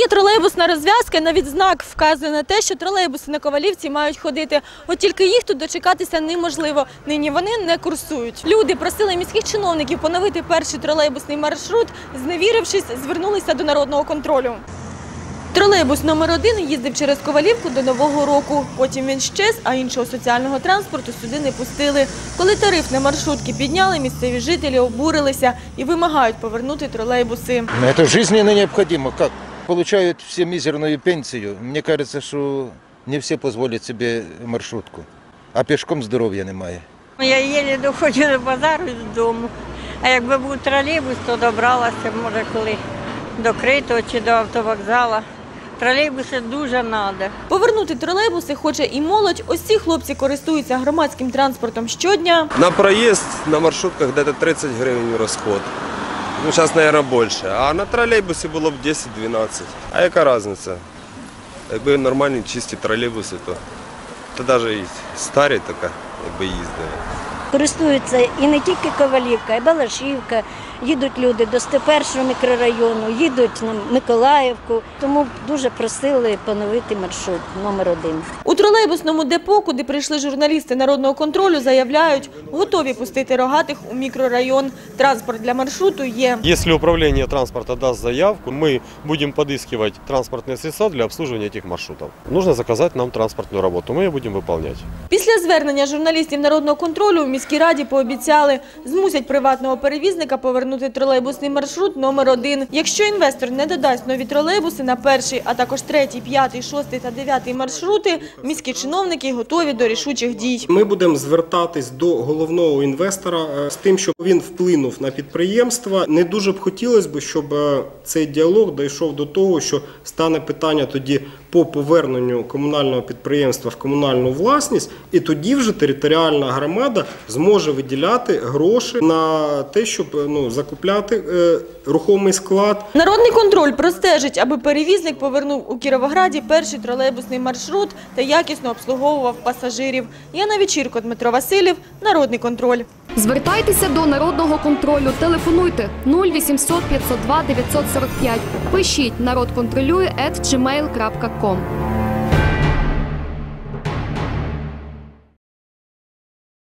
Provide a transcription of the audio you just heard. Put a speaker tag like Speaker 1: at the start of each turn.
Speaker 1: тролейбусна розв'язка навіть знак вказує на те, що тролейбуси на Ковалівці мають ходити. От тільки їх тут дочекатися неможливо. Нині вони не курсують. Люди просили міських чиновників поновити перший тролейбусний маршрут. Зневірившись, звернулися до народного контролю. Тролейбус номер один їздив через Ковалівку до Нового року. Потім він щез, а іншого соціального транспорту сюди не пустили. Коли тариф на маршрутки підняли, місцеві жителі обурилися і вимагають повернути тролейбуси.
Speaker 2: Ну, Это жизненно необходимо. Получают все мизерную пенсию. Мне кажется, что не все позволят себе маршрутку. А пешком здоров'я немає.
Speaker 3: Я єлі доходжу до базару і додому. А якби був тролейбус, то добралася, може, коли до Критого чи до автовокзала. Тролейбуси дуже треба.
Speaker 1: Повернути тролейбуси хоче і молодь. Ось ці хлопці користуються громадським транспортом щодня.
Speaker 4: На проезд на маршрутках где-то 30 гривень расход. Ну, зараз, мабуть, більше. А на тролейбусі було б 10-12. А яка різниця? Якби нормальні чисті тролейбуси, то, то навіть старі така, якби їздили
Speaker 5: Користуються і не тільки Ковалівка, і Балашівка. Їдуть люди до 101 мікрорайону, їдуть на Миколаївку. Тому дуже просили поновити маршрут номер один.
Speaker 1: У тролейбусному депо, куди прийшли журналісти народного контролю, заявляють, готові пустити рогатих у мікрорайон. Транспорт для маршруту є.
Speaker 6: Если управление транспорта даст заявку, мы будем подыскивать транспортные средства для обслуживания этих маршрутов. Нужно заказать нам транспортную работу, мы ее будем выполнять.
Speaker 1: Після звернення журналістів народного контролю в міській раді пообіцяли, змусять приватного перевізника повернути тролейбусний маршрут номер один. Якщо інвестор не додасть нові тролейбуси на перший, а також третій, п'ятий, шостий та дев'ятий маршрути, міські чиновники готові до рішучих дій.
Speaker 7: Ми будемо звертатись до головного інвестора е, з тим, щоб він вплинув на підприємства. Не дуже б хотілося щоб е, цей діалог дійшов до того, що стане питання тоді по поверненню комунального підприємства в комунальну власність, і тоді вже територіальна громада зможе виділяти гроші на те, щоб е, ну закупляти е, рухомий склад.
Speaker 1: Народний контроль простежить, аби перевізник повернув у Кіровограді перший тролейбусний маршрут та якісно обслуговував пасажирів. Яна Вечірко, Дмитро Васильєв, Народний контроль.
Speaker 8: Звертайтеся до народного контролю. Телефонуйте 0800 502 945. Пишіть народ контролює at gmail.com.